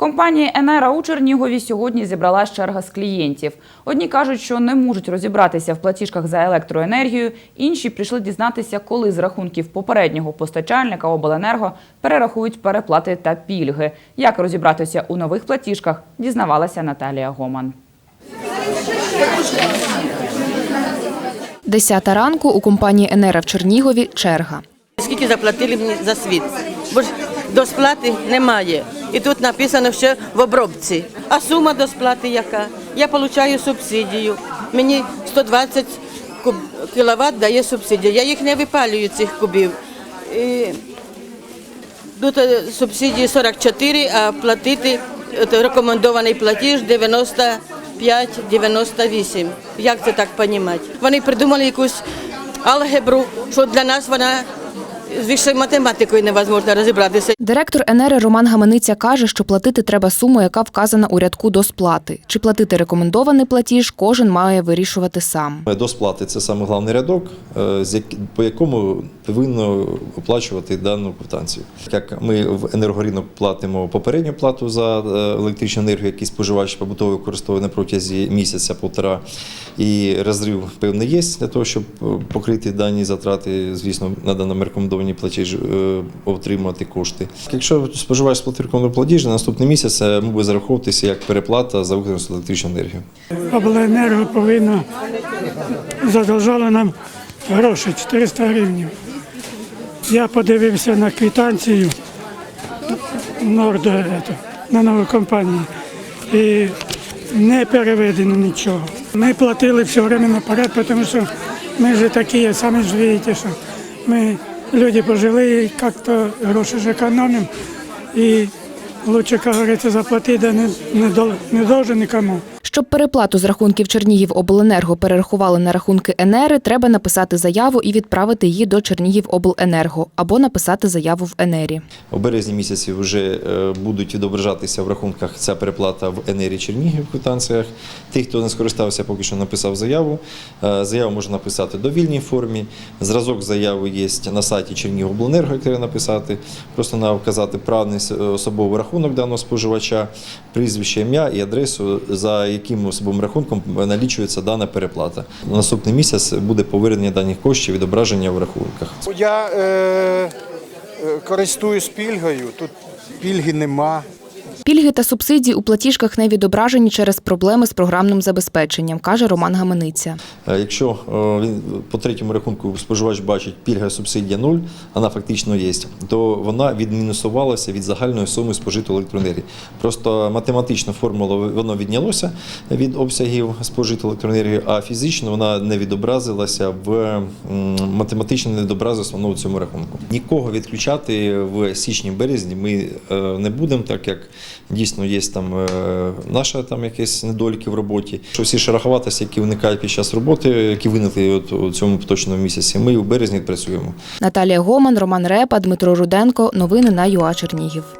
компанії Енера у Чернігові сьогодні зібрала черга з клієнтів. Одні кажуть, що не можуть розібратися в платіжках за електроенергію, інші прийшли дізнатися, коли з рахунків попереднього постачальника обленерго перерахують переплати та пільги. Як розібратися у нових платіжках, дізнавалася Наталія Гоман. Десята ранку у компанії Енера в Чернігові черга. Скільки заплатили мені за світ? Бо ж до сплати немає. І тут написано, що в обробці. А сума до сплати яка? Я отримую субсидію. Мені 120 куб... кіловат дає субсидія. Я їх не випалюю, цих кубів. І... Тут е, субсидії 44, а платити рекомендований платіж 95-98. Як це так розуміти? Вони придумали якусь алгебру, що для нас вона з вищою математикою невозможно розібратися. Директор Енери Роман Гамениця каже, що платити треба суму, яка вказана у рядку до сплати. Чи платити рекомендований платіж, кожен має вирішувати сам. До сплати це саме головний рядок, е, по якому повинно оплачувати дану квитанцію. Як ми в енергоринок платимо попередню плату за е, електричну енергію, який споживач побутовий використовує на протязі місяця-полтора, і розрив певний є для того, щоб е, покрити дані затрати, звісно, на даному рекомендовані платіж е, отримати кошти. Якщо споживач сплатив рекомендований платіж, на наступний місяць е, ми буде зараховуватися як переплата за виконану електричну енергію. Обленерго повинно задовжало нам гроші 400 гривень. Я подивився на квитанцію Нордо ето, на нову компанію і не переведено нічого. Ми платили все время наперед, тому що ми ж такі, самі ж бачите, що ми люди пожили, і як-то гроші ж економимо. І лучше, як говориться, заплатити, да не, не, не должен нікому. Щоб переплату з рахунків Чернігівобленерго перерахували на рахунки Енери, треба написати заяву і відправити її до Чернігівобленерго або написати заяву в Енері. У березні місяці вже е, будуть відображатися в рахунках ця переплата в Енері Чернігів в квитанціях. Ті, хто не скористався, поки що написав заяву. Е, Заяву можна написати в довільній формі. Зразок заяви є на сайті Чернігівобленерго, треба написати. Просто треба вказати правний особовий рахунок даного споживача, прізвище, ім'я і адресу, за яким особовим рахунком налічується дана переплата. На наступний місяць буде повернення даних коштів відображення в рахунках. Я е, е, користуюсь пільгою, тут пільги нема. Пільги та субсидії у платіжках не відображені через проблеми з програмним забезпеченням, каже Роман Гамениця. Е, Якщо е, він по третьому рахунку споживач бачить пільга субсидія 0, вона фактично є, то вона відмінусувалася від загальної суми спожитої електроенергії. Просто математична формула воно віднялося від обсягів спожитої електроенергії, а фізично вона не відобразилася в математично не відобразилася воно у цьому рахунку. Нікого відключати в січні-березні ми е, не будемо, так як дійсно є там наші наша там якісь недоліки в роботі. Що всі шероховатості, які виникають під час роботи, які виникли от у цьому поточному місяці, ми в березні працюємо. Наталія Гоман, Роман Репа, Дмитро Руденко. Новини на ЮА Чернігів.